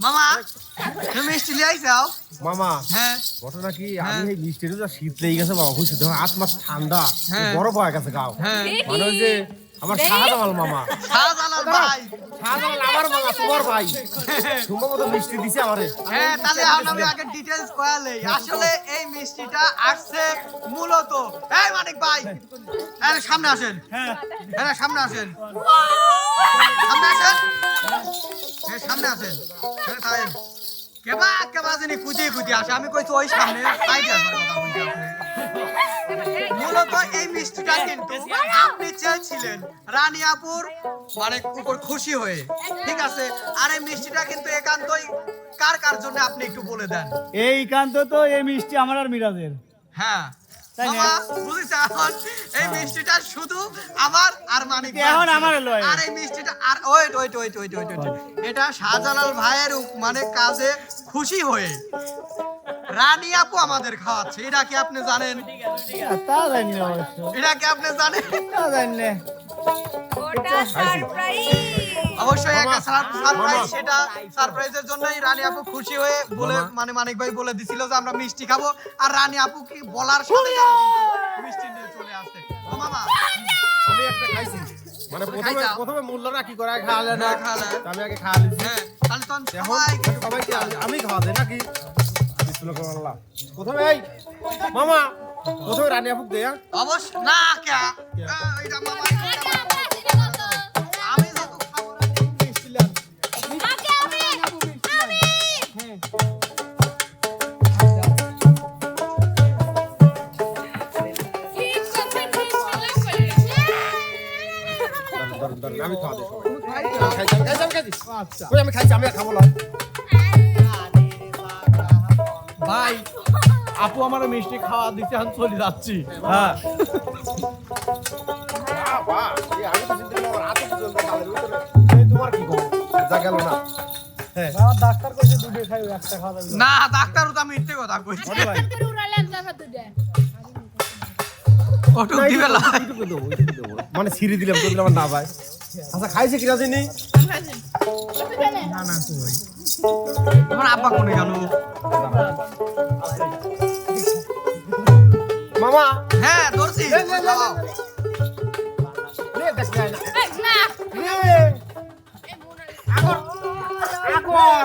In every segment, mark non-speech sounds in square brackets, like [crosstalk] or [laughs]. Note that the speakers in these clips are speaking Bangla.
মামা তুমি মিষ্টি লিয়াইছাও মামা হ্যাঁ। ঘটনা কি? হ্যাঁ। আমি এই মিষ্টিটা শীত লেগে গেছে বাবা খুশি তোমার আট ঠান্ডা হ্যাঁ। বরফ হয়ে গেছে গাও হ্যাঁ। মানে যে আমার শাহজামাল মামা। শাহজালাল ভাই। শাহজামাল আমার মামা তোমার ভাই। সম্ভবত মিষ্টি দিছে আমারে। হ্যাঁ তাহলে এখন আমি আগে ডিটেইলস কয়ালে আসলে এই মিষ্টিটা আসছে মূলত এই মানিক ভাই এই সামনে আসেন। হ্যাঁ। হ্যাঁ সামনে আসেন। সামনে আসেন। হ্যাঁ সামনে আসেন। হ্যাঁ তাই কেবা কেবা জানি কুচি কুচি আসে। আমি কইছি ওই সামনে সাইডে আসার কথা বলছি মূলত এই মিষ্টিটা কিন্তু আপনি চেয়েছিলেন রানিয়াপুর মানে উপর খুশি হয়ে। ঠিক আছে? আর এই মিষ্টিটা কিন্তু একান্তই কার কার জন্য আপনি একটু বলে দেন? এই কান্ত তো এই মিষ্টি আমার আর মিরাজের। হ্যাঁ? মামা, বুঝেছ এখন? এই মিষ্টিটা শুধু আমার আর মানিক এটা এখন আমার লয়। আর এই মিষ্টিটা আর wait wait wait wait wait wait. এটা শাহজালাল ভাইয়ের মানে কাজে খুশি হয়ে। রানী আপু আমাদের খাওয়াচ্ছে এটা কি আপনি জানেন? তা জানি এটা কি আপনি জানেন? তা জানি ওটা সারপ্রাইজ অবশ্যই একটা সারপ্রাইজ সেটা সারপ্রাইজের জন্যই রানী আপু খুশি হয়ে বলে মানে মানিক ভাই বলে দিছিল যে আমরা মিষ্টি খাব। আর রানী আপু কি বলার সাথে মিষ্টি নিয়ে চলে আসছে ও মামা। আমি একটা খাইছি। মানে প্রথমে প্রথমে মূল্য না কি করে খাওয়ালে না? খাওয়ালে। আমি আগে খাওয়া লিছি হ্যাঁ তাহলে তখন সবাই সবাইকে আমি- খাওয়া দেয় নাকি বিসমিল্লাহ প্রথমে এই মামা প্রথমে রানী আপুক দেয়া। অবশ্য না কে? এটা মামা আমি খাওয়া দেই সবাই আমি খাইছি আমি খাব না ভাই আপু আমার মিষ্টি খাওয়া দিতে আমি চলে যাচ্ছি। হ্যাঁ। তোমার কি যা গেল না। হ্যাঁ। আমার ডাক্তার কইছে দুটো খাই একটা খাওয়া না ডাক্তারও তো আমি মিথ্যে কথা কইছি। ভাই। ওটুক দিবে না। মানে ছিঁড়ে দিলাম তো দিলাম না ভাই। আচ্ছা খাইছে কিনা না না তোমার আব্বা কোনে গেল মামা। হ্যাঁ ধরছি মোনা আগর আগর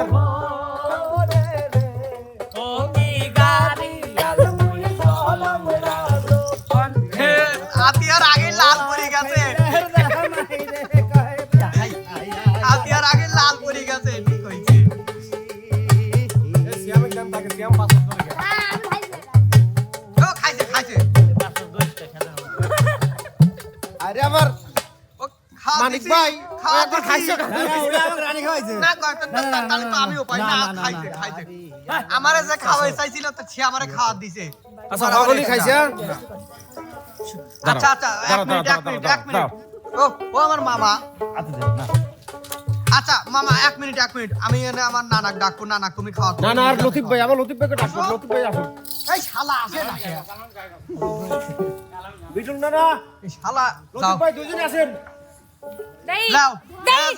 আরে আমার মানিক ভাই একবার খাইছো না তাহলে তো আমিও পাই না, খাইছে খাইছে আমারে যে খাওয়াই চাইছিল তো সে আমারে খাওয়া দিছে আচ্ছা পাগলি খাইছে আচ্ছা আচ্ছা এক মিনিট এক মিনিট এক মিনিট ও ও আমার মামা না আচ্ছা মামা এক মিনিট এক মিনিট। আমি এনে আমার নানাক ডাকবো নানাক তুমি খাওয়া না না আর লতিফ ভাই আমার লতিফ ভাইকে ডাকো লতিফ ভাই আসুন এই শালা আসে না? বিটুল না না এই শালা লতিফ ভাই দুজনে আসেন দেই লাও দেই।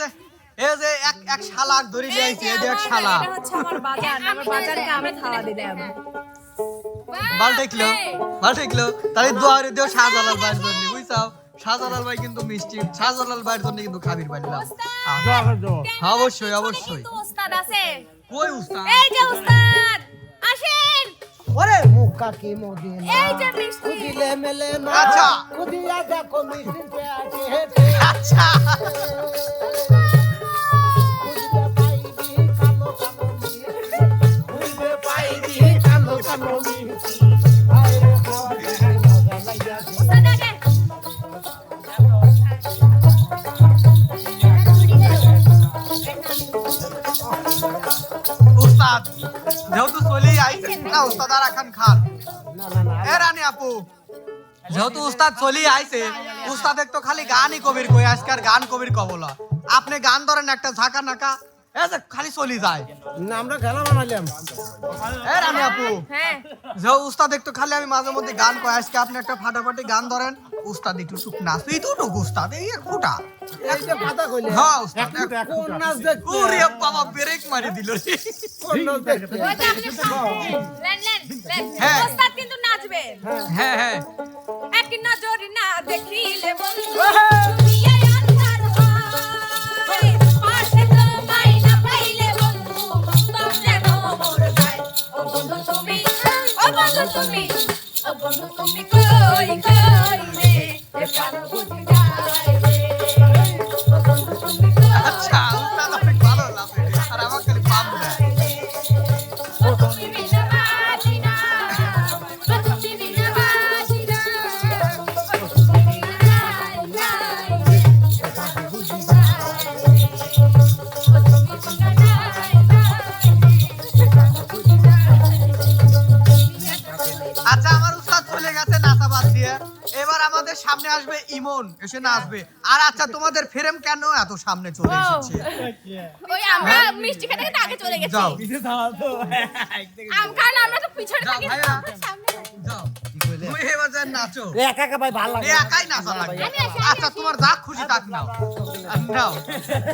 এই যে এক এক শালাক ধরে নিয়ে আইছে এই যে এক শালা। এটা হচ্ছে আমার বাজার আমার বাজারকে আমি খাওয়া দিলাম। ভালো দেখল ভালো দেখল তাহলে দুয়ারে দিও শাহজালাল ভাইয়ের জন্য বুঝছাও? শাহজালাল ভাই কিন্তু মিষ্টি শাহজালাল ভাইয়ের জন্য কিন্তু খাবির পাইলাম অবশ্যই অবশ্যই। ওস্তাদ কই উস্তাদ এই যে উস্তাদ আসেন। ওরে মুখা কি মগে এই যে মিষ্টি। দিলে মেলে না। আচ্ছা। কুদিয়া দেখো মিষ্টি আছে। আচ্ছা। [laughs] না খান খান। এ রানী আপু যেহেতু উস্তাদ চলি আইছে উস্তাদ তো খালি গানই কবির কই আজকার গান কবির কবলা। আপনি গান ধরেন একটা ঝাঁকা নাকা এ খালি চলি যায়। না আমরা খেলা বানাইলাম। এ রানী আপু হ্যাঁ। যে উস্তাদ একটু খালি আমি মাঝে মধ্যে গান কই আজকে আপনি একটা ফাটাফাটি গান ধরেন উস্তাদ একটু টুক নাচ তুই তো টুক উস্তাদ এই ফুটা এই যে কথা কইলে হ্যাঁ উস্তাদ কোন নাচ দেখতে ওরে বাবা ব্রেক মারি দিল রে। কোন নাচ দেখতে ওই যে আপনি লেন লেন লেন। হ্যাঁ। কিন্তু নাচবে। হ্যাঁ হ্যাঁ। এক নজর না দেখিলে বন্ধু। ও বন্ধু তুমি ও বন্ধু তুমি কই কই রে? এ প্রাণ বুঝি যায় চলে গেছে নাচা বাদ দিয়ে। এবার আমাদের সামনে আসবে ইমন এসে নাচবে। আর আচ্ছা তোমাদের ফ্রেম কেন এত সামনে চলে এসেছে? ওই আমরা মিষ্টি খেতে খেতে আগে চলে গেছি। যাও। খাওয়া তো আম আমরা তো পিছনে থাকি সামনে যাও। তুমি এবার যা নাচো। একা একা ভাই ভালো এ একাই নাচা লাগবে আচ্ছা তোমার যা খুশি ডাক নাও।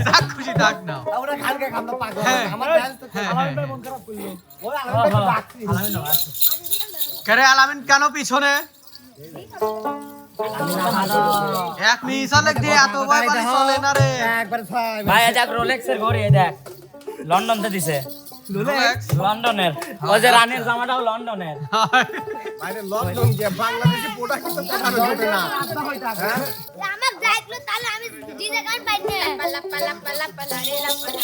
যা খুশি ডাক নাও। আমরা খালকে খামটা পাগল। আমার ডান্স তো আমার মন খারাপ করল। ওরা আমার ডাকছি কেরে আলামিন কেন পিছনে? এক মিসালে দিয়ে এত ভয় পালি চলে না রে। একবার ভাই দেখ রোলেক্সের ঘড়ি দেখ। লন্ডন তে দিছে লন্ডনের। ওই যে রানীর জামাটাও লন্ডনের। বাইরে লকডাউন যে বাংলাদেশে প্রোডাক্ট তো দেখানো যাবে না। আমার যাইছিল তাহলে আমি ডিজে গান পাই না। পালা পালা পালা পালা রে লা পালা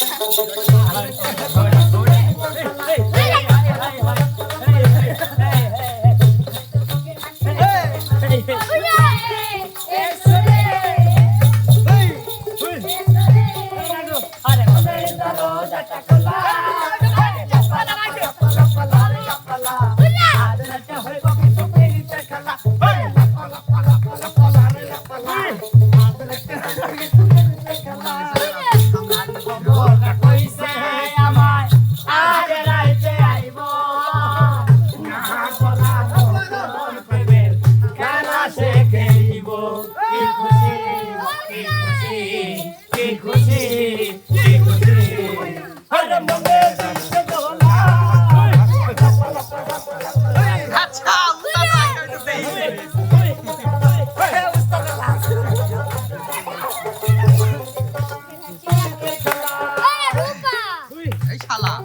hey, hey. আচ্ছা, হ্যাঁ,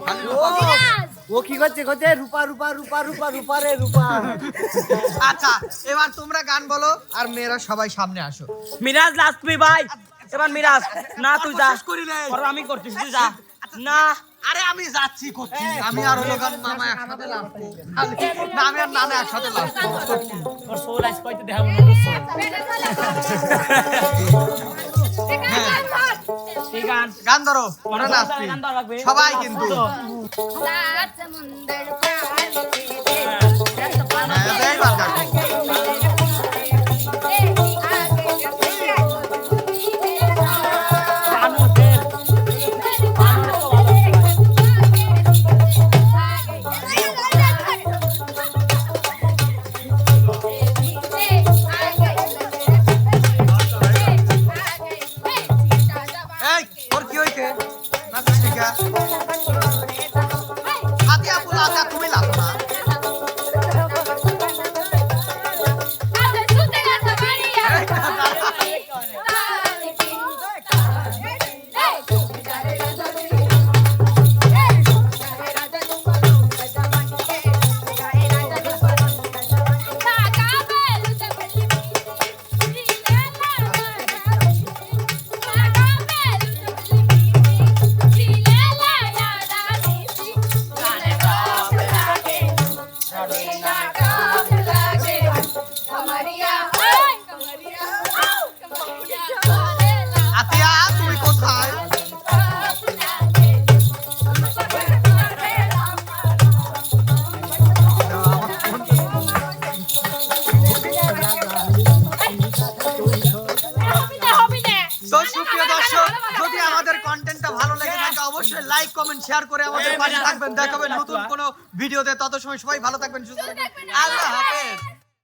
মানে ও কি করছে করছে? রূপা রূপা রূপা রূপা রূপা রে রূপা। আচ্ছা এবার তোমরা গান বলো আর মেয়েরা সবাই সামনে আসো। মিরাজ লাস্ট ভাই এবার মিরাজ না তুই যা। করি না আমি করছি তুই যা। না। আরে আমি যাচ্ছি করছি। আমি আর হলো মামা একসাথে লাগবো না আমি আর নানা একসাথে লাগবো সোল কইতে দেখাবো না গান। ধরো সবাই কিন্তু। থাকবেন দেখাবেন নতুন কোনো ভিডিওতে। তত সময় সবাই ভালো থাকবেন সুস্থ থাকবেন।